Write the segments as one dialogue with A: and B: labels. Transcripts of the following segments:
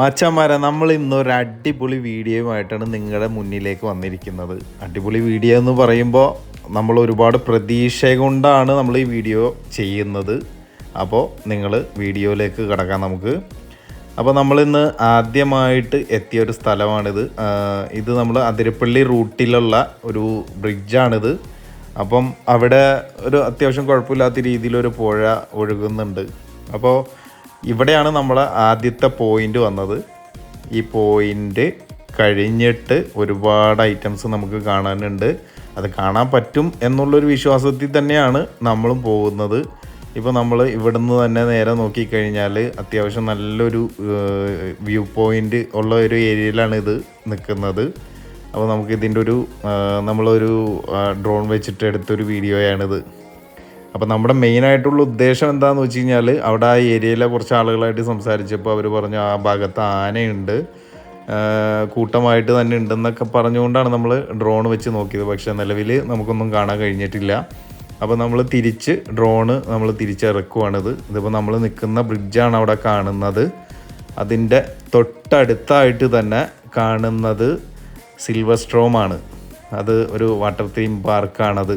A: മച്ചന്മാരെ നമ്മൾ ഇന്നൊരു അടിപൊളി വീഡിയോയുമായിട്ടാണ് നിങ്ങളുടെ മുന്നിലേക്ക് വന്നിരിക്കുന്നത്. അടിപൊളി വീഡിയോ എന്ന് പറയുമ്പോൾ നമ്മൾ ഒരുപാട് പ്രതീക്ഷ കൊണ്ടാണ് നമ്മൾ ഈ വീഡിയോ ചെയ്യുന്നത്. അപ്പോൾ നിങ്ങൾ വീഡിയോയിലേക്ക് കിടക്കാം നമുക്ക്. അപ്പോൾ നമ്മളിന്ന് ആദ്യമായിട്ട് എത്തിയ ഒരു സ്ഥലമാണിത്. ഇത് നമ്മൾ അതിരപ്പള്ളി റൂട്ടിലുള്ള ഒരു ബ്രിഡ്ജാണിത്. അപ്പം അവിടെ ഒരു അത്യാവശ്യം കുഴപ്പമില്ലാത്ത രീതിയിലൊരു പുഴ ഒഴുകുന്നുണ്ട്. അപ്പോൾ ഇവിടെയാണ് നമ്മളെ ആദ്യത്തെ പോയിന്റ് വന്നത്. ഈ പോയിന്റ് കഴിഞ്ഞിട്ട് ഒരുപാട് ഐറ്റംസ് നമുക്ക് കാണാനുണ്ട്. അത് കാണാൻ പറ്റും എന്നുള്ളൊരു വിശ്വാസത്തിൽ തന്നെയാണ് നമ്മളും പോകുന്നത്. ഇപ്പോൾ നമ്മൾ ഇവിടുന്ന് തന്നെ നേരെ നോക്കിക്കഴിഞ്ഞാൽ അത്യാവശ്യം നല്ലൊരു വ്യൂ പോയിന്റ് ഉള്ള ഒരു ഏരിയയിലാണ് ഇത് നിൽക്കുന്നത്. അപ്പോൾ നമുക്ക് ഇതിന്റെ ഒരു നമ്മളൊരു ഡ്രോൺ വെച്ചിട്ട് എടുത്തൊരു വീഡിയോയാണിത് അപ്പോൾ നമ്മുടെ മെയിനായിട്ടുള്ള ഉദ്ദേശം എന്താണെന്ന് വെച്ച് കഴിഞ്ഞാൽ അവിടെ ആ ഏരിയയിലെ കുറച്ച് ആളുകളായിട്ട് സംസാരിച്ചപ്പോൾ അവർ പറഞ്ഞു ആ ഭാഗത്ത് ആനയുണ്ട്. കൂട്ടമായിട്ട് തന്നെ ഉണ്ടെന്നൊക്കെ പറഞ്ഞുകൊണ്ടാണ് നമ്മൾ ഡ്രോൺ വെച്ച് നോക്കിയത്. പക്ഷേ നിലവിൽ നമുക്കൊന്നും കാണാൻ കഴിഞ്ഞിട്ടില്ല. അപ്പോൾ നമ്മൾ തിരിച്ച് ഡ്രോണ് നമ്മൾ തിരിച്ചിറക്കുവാണിത്. ഇതിപ്പോൾ നമ്മൾ നിൽക്കുന്ന ബ്രിഡ്ജാണ് അവിടെ കാണുന്നത്. അതിന്റെ തൊട്ടടുത്തായിട്ട് തന്നെ കാണുന്നത് സിൽവർ സ്ട്രോമാണ് അത് ഒരു വാട്ടർ തീം പാർക്കാണത്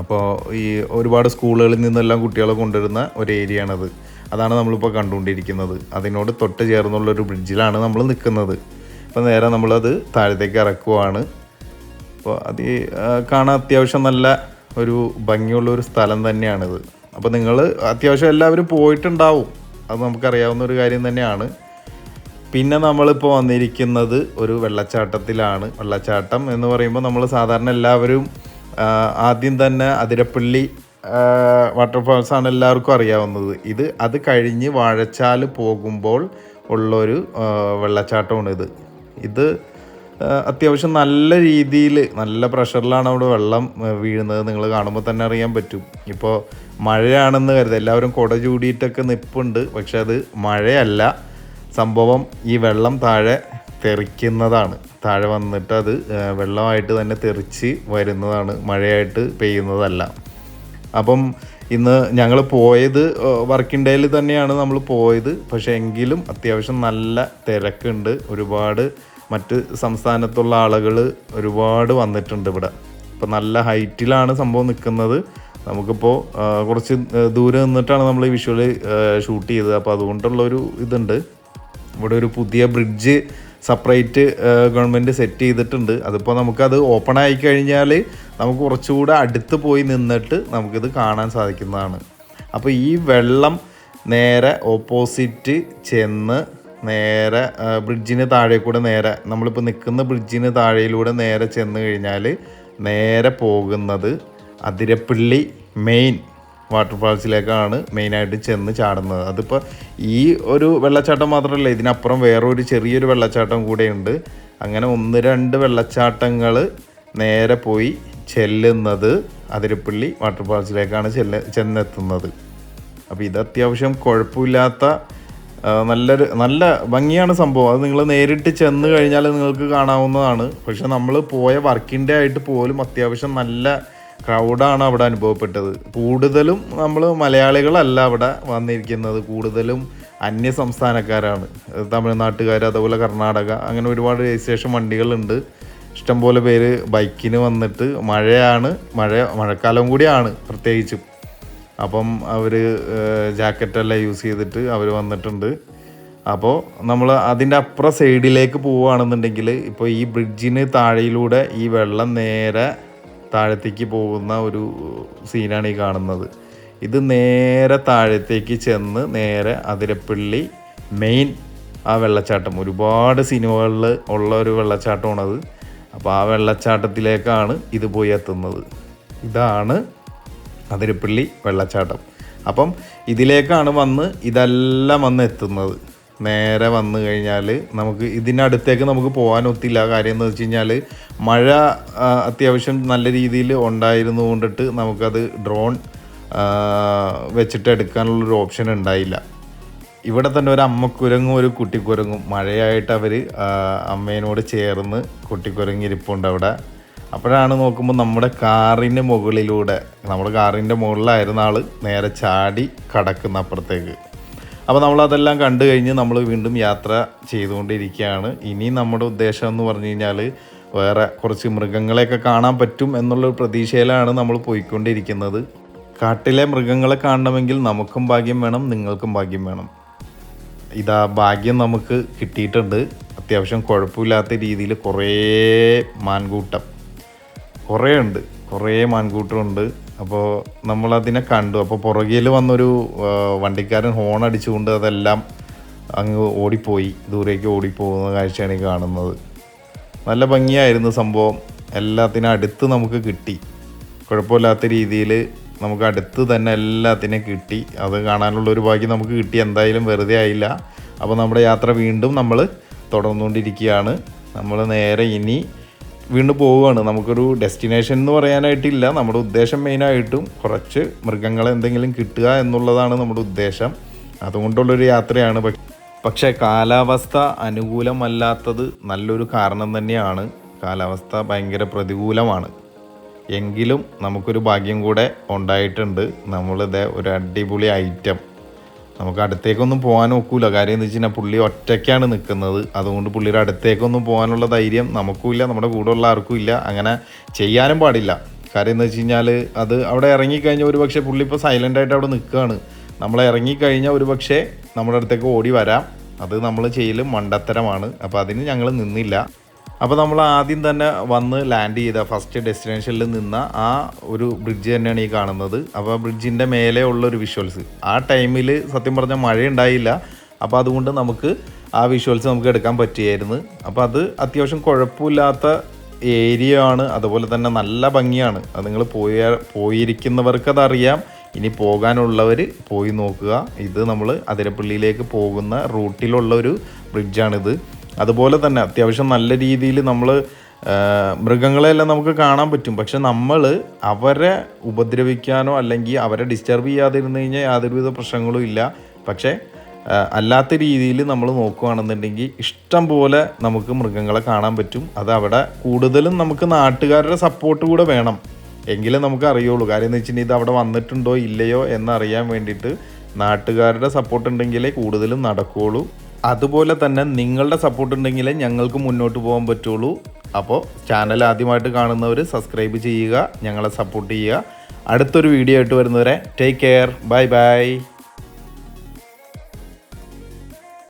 A: അപ്പോൾ ഈ ഒരുപാട് സ്കൂളുകളിൽ നിന്നെല്ലാം കുട്ടികളെ കൊണ്ടുവരുന്ന ഒരു ഏരിയ ആണത് അതാണ് നമ്മളിപ്പോൾ കണ്ടുകൊണ്ടിരിക്കുന്നത്. അതിനോട് തൊട്ട് ചേർന്നുള്ള ഒരു ബ്രിഡ്ജിലാണ് നമ്മൾ നിൽക്കുന്നത്. അപ്പോൾ നേരെ നമ്മളത് താഴത്തേക്ക് ഇറക്കുവാണ്. അപ്പോൾ അത് കാണാൻ അത്യാവശ്യം നല്ല ഒരു ഭംഗിയുള്ള ഒരു സ്ഥലം തന്നെയാണിത്. അപ്പോൾ നിങ്ങൾ അത്യാവശ്യം എല്ലാവരും പോയിട്ടുണ്ടാവും. അത് നമുക്കറിയാവുന്ന ഒരു കാര്യം തന്നെയാണ്. പിന്നെ നമ്മളിപ്പോൾ വന്നിരിക്കുന്നത് ഒരു വെള്ളച്ചാട്ടത്തിലാണ്. വെള്ളച്ചാട്ടം എന്ന് പറയുമ്പോൾ നമ്മൾ സാധാരണ എല്ലാവരും ആദ്യം തന്നെ അതിരപ്പള്ളി വാട്ടർഫാൾസ് ആണ് എല്ലാവർക്കും അറിയാവുന്നത്. ഇത് അത് കഴിഞ്ഞ് വാഴച്ചാൽ പോകുമ്പോൾ ഉള്ളൊരു വെള്ളച്ചാട്ടമാണ് ഇത്. ഇത് അത്യാവശ്യം നല്ല രീതിയിൽ നല്ല പ്രഷറിലാണ് അവിടെ വെള്ളം വീഴുന്നത്. നിങ്ങൾ കാണുമ്പോൾ തന്നെ അറിയാൻ പറ്റും. ഇപ്പോൾ മഴയാണെന്ന് കരുത് എല്ലാവരും കുട ചൂടിയിട്ടൊക്കെ നിപ്പുണ്ട്. പക്ഷെ അത് മഴയല്ല. സംഭവം ഈ വെള്ളം താഴെ തെറിക്കുന്നതാണ്. താഴെ വന്നിട്ട് അത് വെള്ളമായിട്ട് തന്നെ തെറിച്ച് വരുന്നതാണ്. മഴയായിട്ട് പെയ്യുന്നതല്ല. അപ്പം ഇന്ന് ഞങ്ങൾ പോയത് വർക്കിംഗ് ഡേയിൽ തന്നെയാണ് നമ്മൾ പോയത്. പക്ഷേ എങ്കിലും അത്യാവശ്യം നല്ല തിരക്കുണ്ട്. ഒരുപാട് മറ്റ് സംസ്ഥാനത്തുള്ള ആളുകൾ ഒരുപാട് വന്നിട്ടുണ്ട് ഇവിടെ. ഇപ്പം നല്ല ഹൈറ്റിലാണ് സംഭവം നിൽക്കുന്നത്. നമുക്കിപ്പോൾ കുറച്ച് ദൂരെ നിന്നിട്ടാണ് നമ്മൾ ഈ വിഷ്വൽ ഷൂട്ട് ചെയ്തത്. അപ്പോൾ അതുകൊണ്ടുള്ളൊരു ഇതുണ്ട്. ഇവിടെ ഒരു പുതിയ ബ്രിഡ്ജ് സെപ്പറേറ്റ് ഗവൺമെന്റ് സെറ്റ് ചെയ്തിട്ടുണ്ട്. അതിപ്പോൾ നമുക്കത് ഓപ്പൺ ആയി കഴിഞ്ഞാൽ നമുക്ക് കുറച്ചുകൂടെ അടുത്ത് പോയി നിന്നിട്ട് നമുക്കിത് കാണാൻ സാധിക്കുന്നതാണ്. അപ്പോൾ ഈ വെള്ളം നേരെ ഓപ്പോസിറ്റ് ചെന്ന് നേരെ ബ്രിഡ്ജിന് താഴെ കൂടെ നേരെ നമ്മളിപ്പോൾ നിൽക്കുന്ന ബ്രിഡ്ജിന് താഴെയിലൂടെ നേരെ ചെന്ന് കഴിഞ്ഞാൽ നേരെ പോകുന്നത് അതിരപ്പള്ളി മെയിൻ വാട്ടർഫാൾസിലേക്കാണ് മെയിനായിട്ട് ചെന്ന് ചാടുന്നത്. അതിപ്പോൾ ഈ ഒരു വെള്ളച്ചാട്ടം മാത്രമല്ല ഇതിനപ്പുറം വേറൊരു ചെറിയൊരു വെള്ളച്ചാട്ടം കൂടെയുണ്ട്. അങ്ങനെ ഒന്ന് രണ്ട് വെള്ളച്ചാട്ടങ്ങൾ നേരെ പോയി ചെല്ലുന്നത് അതിരപ്പള്ളി വാട്ടർഫാൾസിലേക്കാണ് ചെല്ല ചെന്നെത്തുന്നത്. അപ്പോൾ ഇത് അത്യാവശ്യം കുഴപ്പമില്ലാത്ത നല്ലൊരു നല്ല ഭംഗിയാണ് സംഭവം. അത് നിങ്ങൾ നേരിട്ട് ചെന്ന് കഴിഞ്ഞാൽ നിങ്ങൾക്ക് കാണാവുന്നതാണ്. പക്ഷെ നമ്മൾ പോയ വർക്കിന്റെ ആയിട്ട് പോലും അത്യാവശ്യം നല്ല ക്രൗഡാണ് അവിടെ അനുഭവപ്പെട്ടത്. കൂടുതലും നമ്മൾ മലയാളികളല്ല അവിടെ വന്നിരിക്കുന്നത്. കൂടുതലും അന്യ സംസ്ഥാനക്കാരാണ് തമിഴ്നാട്ടുകാർ അതുപോലെ കർണാടക അങ്ങനെ ഒരുപാട് രജിസ്ട്രേഷൻ വണ്ടികളുണ്ട്. ഇഷ്ടംപോലെ പേര് ബൈക്കിന് വന്നിട്ട് മഴയാണ് മഴ മഴക്കാലം കൂടിയാണ് പ്രത്യേകിച്ചും. അപ്പം അവർ ജാക്കറ്റെല്ലാം യൂസ് ചെയ്തിട്ട് അവർ വന്നിട്ടുണ്ട്. അപ്പോൾ നമ്മൾ അതിന്റെ അപ്പുറം സൈഡിലേക്ക് പോവുകയാണെന്നുണ്ടെങ്കിൽ ഇപ്പോൾ ഈ ബ്രിഡ്ജിന് താഴെയിലൂടെ ഈ വെള്ളം നേരെ താഴത്തേക്ക് പോകുന്ന ഒരു സീനാണ് ഈ കാണുന്നത്. ഇത് നേരെ താഴത്തേക്ക് ചെന്ന് നേരെ അതിരപ്പള്ളി മെയിൻ ആ വെള്ളച്ചാട്ടം. ഒരുപാട് സിനിമകളിൽ ഉള്ള ഒരു വെള്ളച്ചാട്ടമാണത്. അപ്പോൾ ആ വെള്ളച്ചാട്ടത്തിലേക്കാണ് ഇത് പോയി എത്തുന്നത്. ഇതാണ് അതിരപ്പള്ളി വെള്ളച്ചാട്ടം. അപ്പം ഇതിലേക്കാണ് വന്ന് ഇതെല്ലാം വന്ന് എത്തുന്നത്. നേരെ വന്നു കഴിഞ്ഞാൽ നമുക്ക് ഇതിനടുത്തേക്ക് നമുക്ക് പോകാൻ ഒത്തില്ല. കാര്യം എന്ന് വെച്ച് കഴിഞ്ഞാൽ മഴ അത്യാവശ്യം നല്ല രീതിയിൽ ഉണ്ടായിരുന്നു കൊണ്ടിട്ട് നമുക്കത് ഡ്രോൺ വെച്ചിട്ട് എടുക്കാനുള്ളൊരു ഓപ്ഷൻ ഉണ്ടായില്ല. ഇവിടെ തന്നെ ഒരു അമ്മക്കുരങ്ങും ഒരു കുട്ടിക്കുരങ്ങും മഴയായിട്ട് അവർ അമ്മേനോട് ചേർന്ന് കുട്ടിക്കുരങ്ങിരിപ്പുണ്ട് അവിടെ. അപ്പോഴാണ് നോക്കുമ്പോൾ നമ്മുടെ കാറിന്റെ മുകളിലൂടെ നമ്മുടെ കാറിന്റെ മുകളിലായിരുന്ന ആൾ നേരെ ചാടി കടക്കുന്ന അപ്പുറത്തേക്ക്. അപ്പോൾ നമ്മളതെല്ലാം കണ്ടു കഴിഞ്ഞ് നമ്മൾ വീണ്ടും യാത്ര ചെയ്തുകൊണ്ടിരിക്കുകയാണ്. ഇനി നമ്മുടെ ഉദ്ദേശം എന്ന് പറഞ്ഞു കഴിഞ്ഞാൽ വേറെ കുറച്ച് മൃഗങ്ങളെയൊക്കെ കാണാൻ പറ്റും എന്നുള്ളൊരു പ്രതീക്ഷയിലാണ് നമ്മൾ പോയിക്കൊണ്ടിരിക്കുന്നത്. കാട്ടിലെ മൃഗങ്ങളെ കാണണമെങ്കിൽ നമുക്കും ഭാഗ്യം വേണം നിങ്ങൾക്കും ഭാഗ്യം വേണം. ഇതാ ഭാഗ്യം നമുക്ക് കിട്ടിയിട്ടുണ്ട്. അത്യാവശ്യം കുഴപ്പമില്ലാത്ത രീതിയിൽ കുറേ മാൻകൂട്ടം. കുറേ ഉണ്ട്. കുറേ മാൻകൂട്ടമുണ്ട് അപ്പോൾ നമ്മളതിനെ കണ്ടു. അപ്പോൾ പുറകിൽ വന്നൊരു വണ്ടിക്കാരൻ ഹോൺ അടിച്ചുകൊണ്ട് അതെല്ലാം അങ്ങ് ഓടിപ്പോയി. ദൂരേക്ക് ഓടിപ്പോകുന്ന കാഴ്ചയാണ് ഈ കാണുന്നത്. നല്ല ഭംഗിയായിരുന്നു സംഭവം. എല്ലാത്തിനും അടുത്ത് നമുക്ക് കിട്ടി. കുഴപ്പമില്ലാത്ത രീതിയിൽ നമുക്ക് അടുത്ത് തന്നെ എല്ലാത്തിനും കിട്ടി. അത് കാണാനുള്ള ഒരു ഭാഗ്യം നമുക്ക് കിട്ടി. എന്തായാലും വെറുതെ ആയില്ല. അപ്പോൾ നമ്മുടെ യാത്ര വീണ്ടും നമ്മൾ തുടർന്നുകൊണ്ടിരിക്കുകയാണ്. നമ്മൾ നേരെ ഇനി വീണ്ടും പോവുകയാണ്. നമുക്കൊരു ഡെസ്റ്റിനേഷൻ എന്ന് പറയാനായിട്ടില്ല. നമ്മുടെ ഉദ്ദേശം മെയിനായിട്ടും കുറച്ച് മൃഗങ്ങളെ എന്തെങ്കിലും കിട്ടുക എന്നുള്ളതാണ് നമ്മുടെ ഉദ്ദേശം. അതുകൊണ്ടുള്ളൊരു യാത്രയാണ്. പക്ഷേ കാലാവസ്ഥ അനുകൂലമല്ലാത്തത് നല്ലൊരു കാരണം തന്നെയാണ്. കാലാവസ്ഥ ഭയങ്കര പ്രതികൂലമാണ്. എങ്കിലും നമുക്കൊരു ഭാഗ്യം കൂടെ ഉണ്ടായിട്ടുണ്ട്. നമ്മളിത് ഒരു അടിപൊളി ഐറ്റം നമുക്ക് അടുത്തേക്കൊന്നും പോകാൻ ഒക്കില്ല കാര്യം എന്ന് വെച്ച് കഴിഞ്ഞാൽ പുള്ളി ഒറ്റയ്ക്കാണ് നിൽക്കുന്നത് അതുകൊണ്ട് പുള്ളിയുടെ അടുത്തേക്കൊന്നും പോകാനുള്ള ധൈര്യം നമുക്കുമില്ല നമ്മുടെ കൂടെ ഉള്ള ആർക്കും ഇല്ല. അങ്ങനെ ചെയ്യാനും പാടില്ല. കാര്യം എന്ന് വെച്ച് കഴിഞ്ഞാൽ അത് അവിടെ ഇറങ്ങിക്കഴിഞ്ഞാൽ ഒരു പക്ഷേ പുള്ളി ഇപ്പോൾ സൈലന്റ് ആയിട്ട് അവിടെ നിൽക്കുകയാണ്. നമ്മൾ ഇറങ്ങിക്കഴിഞ്ഞാൽ ഒരു പക്ഷേ നമ്മുടെ അടുത്തേക്ക് ഓടി വരാം. അത് നമ്മൾ ചെയ്യൽ മണ്ടത്തരമാണ്. അപ്പോൾ അതിന് ഞങ്ങൾ നിന്നില്ല. അപ്പോൾ നമ്മൾ ആദ്യം തന്നെ വന്ന് ലാൻഡ് ചെയ്ത ഫസ്റ്റ് ഡെസ്റ്റിനേഷനിൽ നിന്ന ആ ഒരു ബ്രിഡ്ജ് തന്നെയാണ് ഈ കാണുന്നത്. അപ്പോൾ ബ്രിഡ്ജിന്റെ മേലെ ഉള്ള ഒരു വിഷ്വൽസ് ആ ടൈമിൽ സത്യം പറഞ്ഞാൽ മഴ ഉണ്ടായില്ല അപ്പോൾ അതുകൊണ്ട് നമുക്ക് ആ വിഷ്വൽസ് നമുക്ക് എടുക്കാൻ പറ്റിയായിരുന്നു. അപ്പോൾ അത് അത്യാവശ്യം കുഴപ്പമില്ലാത്ത ഏരിയ ആണ്. അതുപോലെ തന്നെ നല്ല ഭംഗിയാണ്. അത് നിങ്ങൾ പോയ പോയിരിക്കുന്നവർക്ക് അതറിയാം. ഇനി പോകാനുള്ളവർ പോയി നോക്കുക. ഇത് നമ്മൾ അതിരപ്പള്ളിയിലേക്ക് പോകുന്ന റൂട്ടിലുള്ള ഒരു ബ്രിഡ്ജാണിത് അതുപോലെ തന്നെ അത്യാവശ്യം നല്ല രീതിയിൽ നമ്മൾ മൃഗങ്ങളെല്ലാം നമുക്ക് കാണാൻ പറ്റും. പക്ഷെ നമ്മൾ അവരെ ഉപദ്രവിക്കാനോ അല്ലെങ്കിൽ അവരെ ഡിസ്റ്റർബ് ചെയ്യാതിരുന്നു കഴിഞ്ഞാൽ യാതൊരുവിധ പ്രശ്നങ്ങളും ഇല്ല. പക്ഷേ അല്ലാത്ത രീതിയിൽ നമ്മൾ നോക്കുകയാണെന്നുണ്ടെങ്കിൽ ഇഷ്ടം പോലെ നമുക്ക് മൃഗങ്ങളെ കാണാൻ പറ്റും. അത് അവിടെ കൂടുതലും നമുക്ക് നാട്ടുകാരുടെ സപ്പോർട്ട് കൂടെ വേണം. എങ്കിലേ നമുക്ക് അറിയുള്ളൂ. കാര്യം എന്ന് വെച്ചിട്ടുണ്ടെങ്കിൽ ഇത് അവിടെ വന്നിട്ടുണ്ടോ ഇല്ലയോ എന്നറിയാൻ വേണ്ടിയിട്ട് നാട്ടുകാരുടെ സപ്പോർട്ട് ഉണ്ടെങ്കിലേ കൂടുതലും നടക്കുകയുള്ളൂ അതുപോലെ തന്നെ നിങ്ങളുടെ സപ്പോർട്ട് ഉണ്ടെങ്കിലേ ഞങ്ങൾക്ക് മുന്നോട്ട് പോകാൻ പറ്റുള്ളൂ. അപ്പോൾ ചാനൽ ആദ്യമായിട്ട് കാണുന്നവർ സബ്സ്ക്രൈബ് ചെയ്യുക ഞങ്ങളെ സപ്പോർട്ട് ചെയ്യുക. അടുത്തൊരു വീഡിയോ ആയിട്ട് വരുന്നവരെ ടേക്ക് കെയർ ബൈ ബൈ